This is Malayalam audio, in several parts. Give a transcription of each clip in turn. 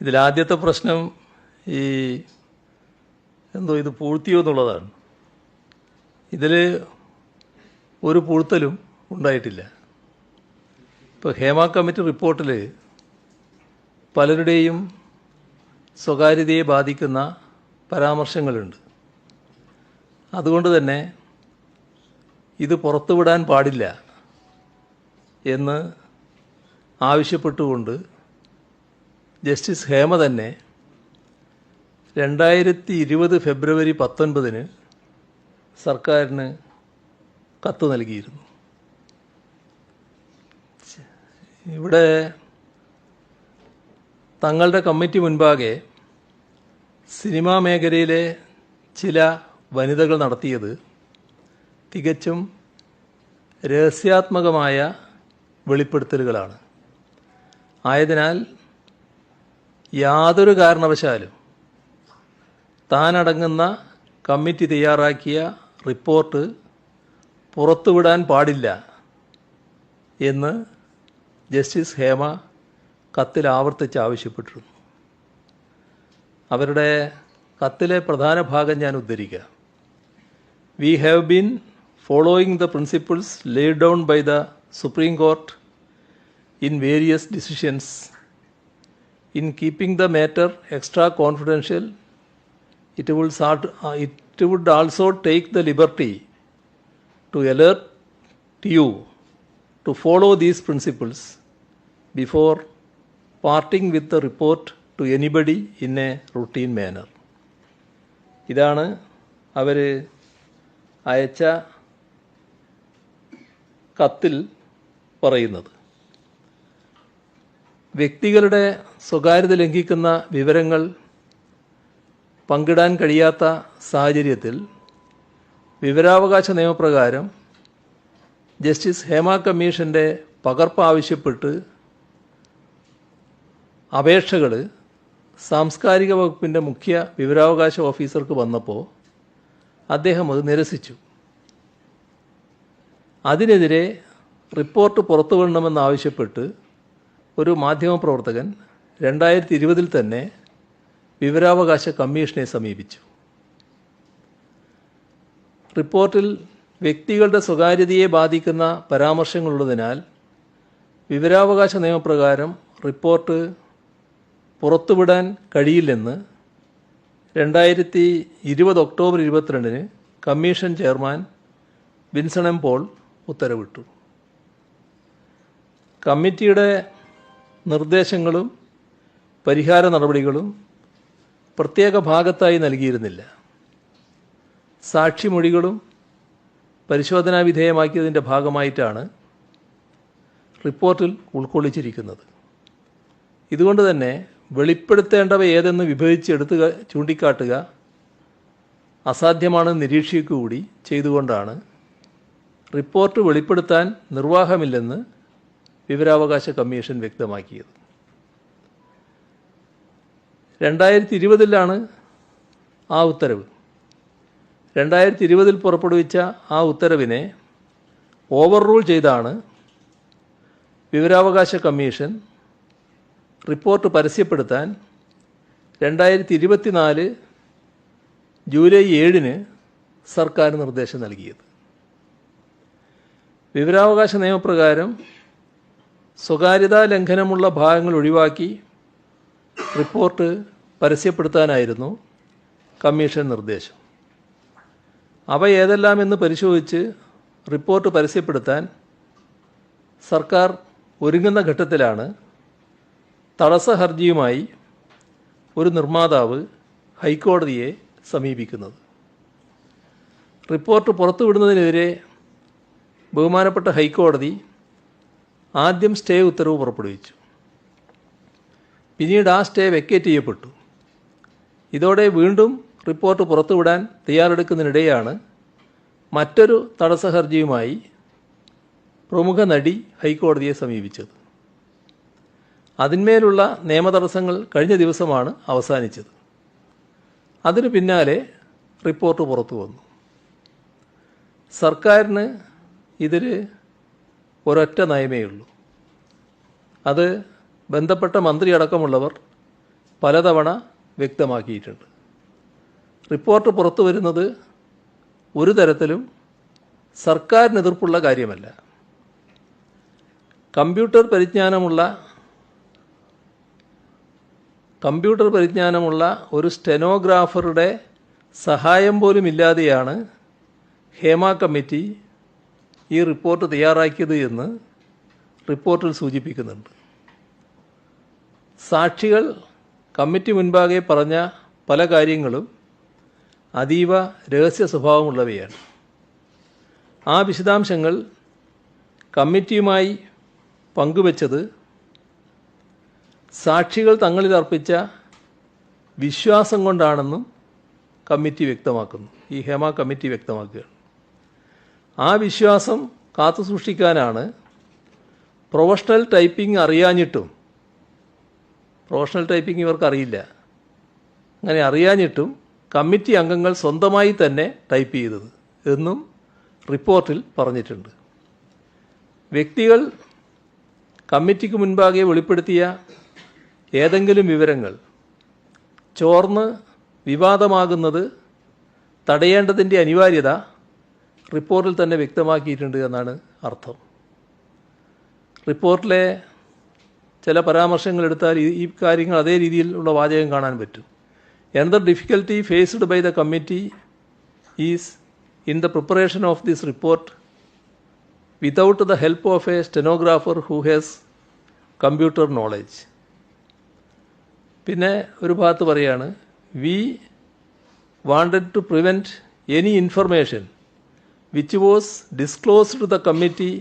ഇതിലാദ്യത്തെ പ്രശ്നം ഈ എന്തോ ഇത് പൂഴ്ത്തിയോ എന്നുള്ളതാണ്. ഇതിൽ ഒരു പൂഴ്ത്തലും ഉണ്ടായിട്ടില്ല. ഇപ്പോൾ ഹേമ കമ്മിറ്റി റിപ്പോർട്ടിൽ പലരുടെയും സ്വകാര്യതയെ ബാധിക്കുന്ന പരാമർശങ്ങളുണ്ട്. അതുകൊണ്ട് തന്നെ ഇത് പുറത്തുവിടാൻ പാടില്ല എന്ന് ആവശ്യപ്പെട്ടുകൊണ്ട് ജസ്റ്റിസ് ഹേമ തന്നെ രണ്ടായിരത്തി ഇരുപത് ഫെബ്രുവരി പത്തൊൻപതിന് സർക്കാരിന് കത്ത് നൽകിയിരുന്നു. ഇവിടെ തങ്ങളുടെ കമ്മിറ്റി മുൻപാകെ സിനിമാ മേഖലയിലെ ചില വനിതകൾ നടത്തിയത് തികച്ചും രഹസ്യാത്മകമായ വെളിപ്പെടുത്തലുകളാണ്. ആയതിനാൽ യാതൊരു കാരണവശാലും താനടങ്ങുന്ന കമ്മിറ്റി തയ്യാറാക്കിയ റിപ്പോർട്ട് പുറത്തുവിടാൻ പാടില്ല എന്ന് ജസ്റ്റിസ് ഹേമ കത്തിൽ ആവർത്തിച്ച് ആവശ്യപ്പെട്ടിരുന്നു. അവരുടെ കത്തിലെ പ്രധാന ഭാഗം ഞാൻ ഉദ്ധരിക്കുക. We have been following the principles laid down by the supreme court in various decisions in keeping the matter extra confidential, it would, sort, uh, it would also take the liberty to alert you to follow these principles before parting with the report to anybody in a routine manner. ഇതാണ് അവർ അയച്ച കത്തിൽ പറയുന്നത് വ്യക്തികളുടെ സ്വകാര്യത ലംഘിക്കുന്ന വിവരങ്ങൾ പങ്കിടാൻ കഴിയാത്ത സാഹചര്യത്തിൽ വിവരാവകാശ നിയമപ്രകാരം ജസ്റ്റിസ് ഹേമ കമ്മീഷന്റെ പകർപ്പ് ആവശ്യപ്പെട്ട് അപേക്ഷകൾ സാംസ്കാരിക വകുപ്പിന്റെ മുഖ്യ വിവരാവകാശ ഓഫീസർക്ക് വന്നപ്പോൾ അദ്ദേഹം അത് നിരസിച്ചു. അതിനെതിരെ റിപ്പോർട്ട് പുറത്തുവിടണമെന്നാവശ്യപ്പെട്ട് ഒരു മാധ്യമപ്രവർത്തകൻ രണ്ടായിരത്തി ഇരുപതിൽ തന്നെ വിവരാവകാശ കമ്മീഷനെ സമീപിച്ചു. റിപ്പോർട്ടിൽ വ്യക്തികളുടെ സ്വകാര്യതയെ ബാധിക്കുന്ന പരാമർശങ്ങളുള്ളതിനാൽ വിവരാവകാശ നിയമപ്രകാരം റിപ്പോർട്ട് പുറത്തുവിടാൻ കഴിയില്ലെന്ന് രണ്ടായിരത്തി ഇരുപത് ഒക്ടോബർ ഇരുപത്തിരണ്ടിന് commission chairman Vinson M Paul ഉത്തരവിട്ടു. കമ്മിറ്റിയുടെ നിർദ്ദേശങ്ങളും പരിഹാര നടപടികളും പ്രത്യേക ഭാഗത്തായി നൽകിയിരുന്നില്ല. സാക്ഷിമൊഴികളും പരിശോധനാ വിധേയമാക്കിയതിന്റെ ഭാഗമായിട്ടാണ് റിപ്പോർട്ടിൽ ഉൾക്കൊള്ളിച്ചിരിക്കുന്നത്. ഇതുകൊണ്ട് തന്നെ വെളിപ്പെടുത്തേണ്ടവ ഏതെന്ന് എടുത്ത് ചൂണ്ടിക്കാട്ടുക അസാധ്യമാണെന്ന് നിരീക്ഷിക്കുക കൂടി ചെയ്തുകൊണ്ടാണ് റിപ്പോർട്ട് വെളിപ്പെടുത്താൻ നിർവാഹമില്ലെന്ന് വിവരാവകാശ കമ്മീഷൻ വ്യക്തമാക്കിയത്. രണ്ടായിരത്തി ഇരുപതിലാണ് ആ ഉത്തരവ്. രണ്ടായിരത്തി ഇരുപതിൽ പുറപ്പെടുവിച്ച ആ ഉത്തരവിനെ ഓവർ റൂൾ ചെയ്താണ് വിവരാവകാശ കമ്മീഷൻ റിപ്പോർട്ട് പരസ്യപ്പെടുത്താൻ രണ്ടായിരത്തി ഇരുപത്തിനാല് ജൂലൈ ഏഴിന് സർക്കാർ നിർദ്ദേശം നൽകിയത്. വിവരാവകാശ നിയമപ്രകാരം സ്വകാര്യതാ ലംഘനമുള്ള ഭാഗങ്ങൾ ഒഴിവാക്കി റിപ്പോർട്ട് പരസ്യപ്പെടുത്താനായിരുന്നു കമ്മീഷൻ നിർദ്ദേശം. അവ ഏതെല്ലാമെന്ന് പരിശോധിച്ച് റിപ്പോർട്ട് പരസ്യപ്പെടുത്താൻ സർക്കാർ ഒരുങ്ങുന്ന ഘട്ടത്തിലാണ് തടസ്സ ഹർജിയുമായി ഒരു നിർമ്മാതാവ് ഹൈക്കോടതിയെ സമീപിക്കുന്നത്. റിപ്പോർട്ട് പുറത്തുവിടുന്നതിനെതിരെ ബഹുമാനപ്പെട്ട ഹൈക്കോടതി ആദ്യം സ്റ്റേ ഉത്തരവ് പുറപ്പെടുവിച്ചു. പിന്നീട് ആ സ്റ്റേ വെക്കേറ്റ് ചെയ്യപ്പെട്ടു. ഇതോടെ വീണ്ടും റിപ്പോർട്ട് പുറത്തുവിടാൻ തയ്യാറെടുക്കുന്നതിനിടെയാണ് മറ്റൊരു തടസ്സ ഹർജിയുമായി പ്രമുഖ നടി ഹൈക്കോടതിയെ സമീപിച്ചത്. അതിന്മേലുള്ള നിയമതടസ്സങ്ങൾ കഴിഞ്ഞ ദിവസമാണ് അവസാനിച്ചത്. അതിനു പിന്നാലെ റിപ്പോർട്ട് പുറത്തു വന്നു സർക്കാരിന് ഇതിൽ ഒരൊറ്റ നയമേ ഉള്ളൂ. അത് ബന്ധപ്പെട്ട മന്ത്രി അടക്കമുള്ളവർ പലതവണ വ്യക്തമാക്കിയിട്ടുണ്ട്. റിപ്പോർട്ട് പുറത്തു വരുന്നത് ഒരു തരത്തിലും സർക്കാരിന് എതിർപ്പുള്ള കാര്യമല്ല. കമ്പ്യൂട്ടർ പരിജ്ഞാനമുള്ള കമ്പ്യൂട്ടർ പരിജ്ഞാനമുള്ള ഒരു സ്റ്റെനോഗ്രാഫറുടെ സഹായം പോലും ഇല്ലാതെയാണ് ഹേമ കമ്മിറ്റി ഈ റിപ്പോർട്ട് തയ്യാറാക്കിയത് എന്ന് റിപ്പോർട്ടിൽ സൂചിപ്പിക്കുന്നുണ്ട്. സാക്ഷികൾ കമ്മിറ്റി മുൻപാകെ പറഞ്ഞ പല കാര്യങ്ങളും അതീവ രഹസ്യ സ്വഭാവമുള്ളവയാണ്. ആ വിശദാംശങ്ങൾ കമ്മിറ്റിയുമായി പങ്കുവച്ചത് സാക്ഷികൾ തങ്ങളിൽ അർപ്പിച്ച വിശ്വാസം കൊണ്ടാണെന്നും കമ്മിറ്റി വ്യക്തമാക്കുന്നു. ഈ ഹേമ കമ്മിറ്റി വ്യക്തമാക്കുകയാണ്. ആ വിശ്വാസം കാത്തു സൂക്ഷിക്കാനാണ് പ്രൊഫഷണൽ ടൈപ്പിംഗ് അറിയാഞ്ഞിട്ടും പ്രൊഫഷണൽ ടൈപ്പിംഗ് ഇവർക്കറിയില്ല. അങ്ങനെ അറിയാഞ്ഞിട്ടും കമ്മിറ്റി അംഗങ്ങൾ സ്വന്തമായി തന്നെ ടൈപ്പ് ചെയ്തത് എന്നും റിപ്പോർട്ടിൽ പറഞ്ഞിട്ടുണ്ട്. വ്യക്തികൾ കമ്മിറ്റിക്ക് മുൻപാകെ വെളിപ്പെടുത്തിയ ഏതെങ്കിലും വിവരങ്ങൾ ചോർന്ന് വിവാദമാകുന്നത് തടയേണ്ടതിന്റെ അനിവാര്യത റിപ്പോർട്ടിൽ തന്നെ വ്യക്തമാക്കിയിട്ടുണ്ട് എന്നാണ് അർത്ഥം. റിപ്പോർട്ടിലെ ചില പരാമർശങ്ങൾ എടുത്താൽ ഈ കാര്യങ്ങൾ അതേ രീതിയിൽ ഉള്ള വാചകം കാണാൻ പറ്റും. Another difficulty faced by the committee is in the preparation of this report without the help of a stenographer who has computer knowledge പിന്നെ ഒരു ഭാഗത്ത് പറയാണ് we wanted to prevent any information which was disclosed to the committee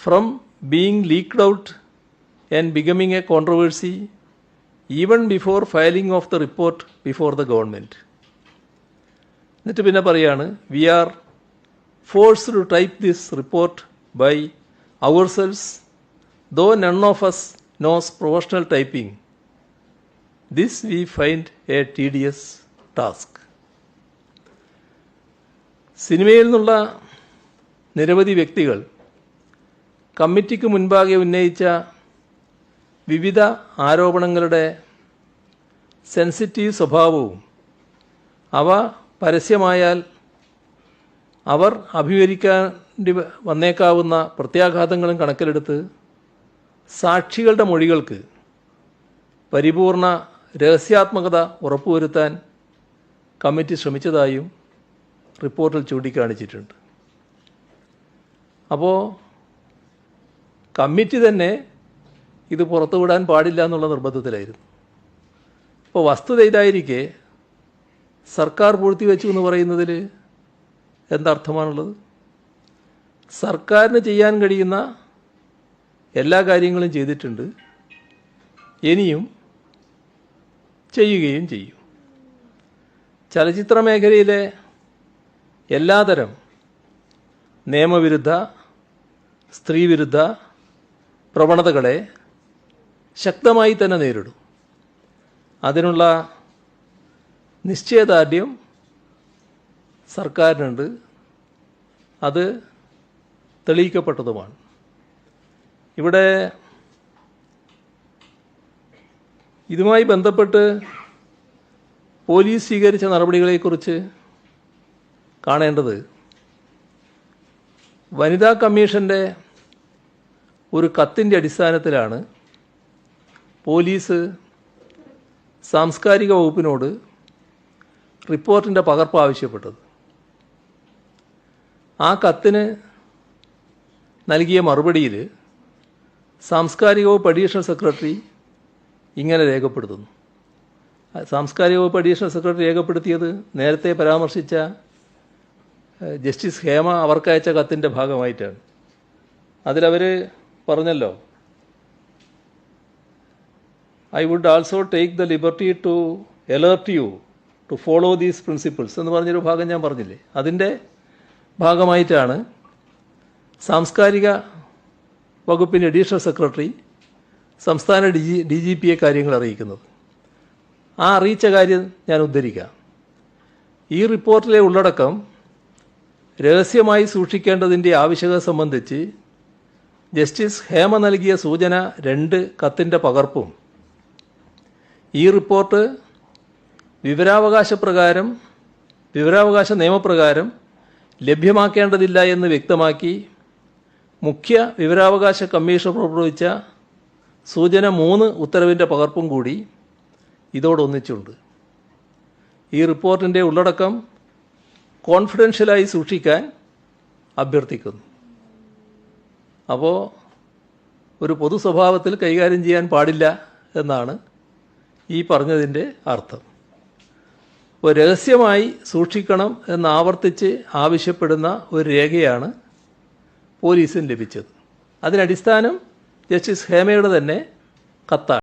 from being leaked out and becoming a controversy even before filing of the report before the government എന്നിട്ട് പിന്നെ പറയാണ് we are forced to type this report by ourselves though none of us knows professional typing this we find A T D S task സിനിമയിൽ നിന്നുള്ള നിരവധി വ്യക്തികൾ കമ്മിറ്റിക്ക് മുൻപാകെ ഉന്നയിച്ച വിവിധ ആരോപണങ്ങളുടെ സെൻസിറ്റീവ് സ്വഭാവവും അവ പരസ്യമായാൽ അവർ അഭിമുഖീകരിക്കേണ്ടി വന്നേക്കാവുന്ന പ്രത്യാഘാതങ്ങളും കണക്കിലെടുത്ത് സാക്ഷികളുടെ മൊഴികൾക്ക് പരിപൂർണ രഹസ്യാത്മകത ഉറപ്പുവരുത്താൻ കമ്മിറ്റി ശ്രമിച്ചതായും റിപ്പോർട്ടിൽ ചൂണ്ടിക്കാണിച്ചിട്ടുണ്ട്. അപ്പോൾ കമ്മിറ്റി തന്നെ ഇത് പുറത്തുവിടാൻ പാടില്ല എന്നുള്ള നിർബന്ധത്തിലായിരുന്നു. അപ്പോൾ വസ്തുത ഇതായിരിക്കെ സർക്കാർ പൂഴ്ത്തിവെച്ചു എന്ന് പറയുന്നതിൽ എന്തർത്ഥമാണുള്ളത് സർക്കാരിന് ചെയ്യാൻ കഴിയുന്ന എല്ലാ കാര്യങ്ങളും ചെയ്തിട്ടുണ്ട്. ഇനിയും ചെയ്യുകയും ചെയ്യും. ചലച്ചിത്ര മേഖലയിലെ എല്ലാതരം നിയമവിരുദ്ധ സ്ത്രീവിരുദ്ധ പ്രവണതകളെ ശക്തമായി തന്നെ നേരിടും. അതിനുള്ള നിശ്ചയദാർഢ്യം സർക്കാരിനുണ്ട്. അത് തെളിയിക്കപ്പെട്ടതുമാണ്. ഇവിടെ ഇതുമായി ബന്ധപ്പെട്ട് പോലീസ് സ്വീകരിച്ച നടപടികളെക്കുറിച്ച് കാണേണ്ടത്. വനിതാ കമ്മീഷന്റെ ഒരു കത്തിന്റെ അടിസ്ഥാനത്തിലാണ് പോലീസ് സാംസ്കാരിക വകുപ്പിനോട് റിപ്പോർട്ടിന്റെ പകർപ്പ് ആവശ്യപ്പെട്ടത്. ആ കത്തിന് നൽകിയ മറുപടിയിൽ സാംസ്കാരിക വകുപ്പ് അഡീഷണൽ സെക്രട്ടറി ഇങ്ങനെ രേഖപ്പെടുത്തുന്നു. സാംസ്കാരിക വകുപ്പ് അഡീഷണൽ സെക്രട്ടറി രേഖപ്പെടുത്തിയത് നേരത്തെ പരാമർശിച്ച ജസ്റ്റിസ് ഹേമ അവർക്കയച്ച കത്തിന്റെ ഭാഗമായിട്ടാണ് അതിലവർ പറഞ്ഞല്ലോ I would also take the liberty to alert you to follow these principles എന്ന് പറഞ്ഞൊരു ഭാഗം ഞാൻ പറഞ്ഞില്ലേ? അതിന്റെ ഭാഗമായിട്ടാണ് സാംസ്കാരിക വകുപ്പിന്റെ അഡീഷണൽ സെക്രട്ടറി സംസ്ഥാന ഡി ജി ഡി ജി പിയെ കാര്യങ്ങൾ അറിയിക്കുന്നത്. ആ അറിയിച്ച കാര്യം ഞാൻ ഉദ്ധരിക്കാം. ഈ റിപ്പോർട്ടിലെ ഉള്ളടക്കം രഹസ്യമായി സൂക്ഷിക്കേണ്ടതിന്റെ ആവശ്യകത സംബന്ധിച്ച് ജസ്റ്റിസ് ഹേമ നൽകിയ സൂചന രണ്ട് കത്തിന്റെ പകർപ്പും. ഈ റിപ്പോർട്ട് വിവരാവകാശ പ്രകാരം വിവരാവകാശ നിയമപ്രകാരം ലഭ്യമാക്കേണ്ടതില്ല എന്ന് വ്യക്തമാക്കി മുഖ്യ വിവരാവകാശ കമ്മീഷൻ പുറപ്പെടുവിച്ച സൂചന മൂന്ന് ഉത്തരവിന്റെ പകർപ്പും കൂടി ഇതോടൊന്നിച്ചുണ്ട്. ഈ റിപ്പോർട്ടിന്റെ ഉള്ളടക്കം കോൺഫിഡൻഷ്യലായി സൂക്ഷിക്കാൻ അഭ്യർത്ഥിക്കുന്നു. അപ്പോൾ ഒരു പൊതു സ്വഭാവത്തിൽ കൈകാര്യം ചെയ്യാൻ പാടില്ല എന്നാണ് ഈ പറഞ്ഞതിന്റെ അർത്ഥം. അപ്പോൾ രഹസ്യമായി സൂക്ഷിക്കണം എന്ന് ആവർത്തിച്ച് ആവശ്യപ്പെടുന്ന ഒരു രേഖയാണ് പോലീസിന് ലഭിച്ചത്. അതിനടിസ്ഥാനം ജസ്റ്റിസ് ഹേമയുടെ തന്നെ കത്താണ്.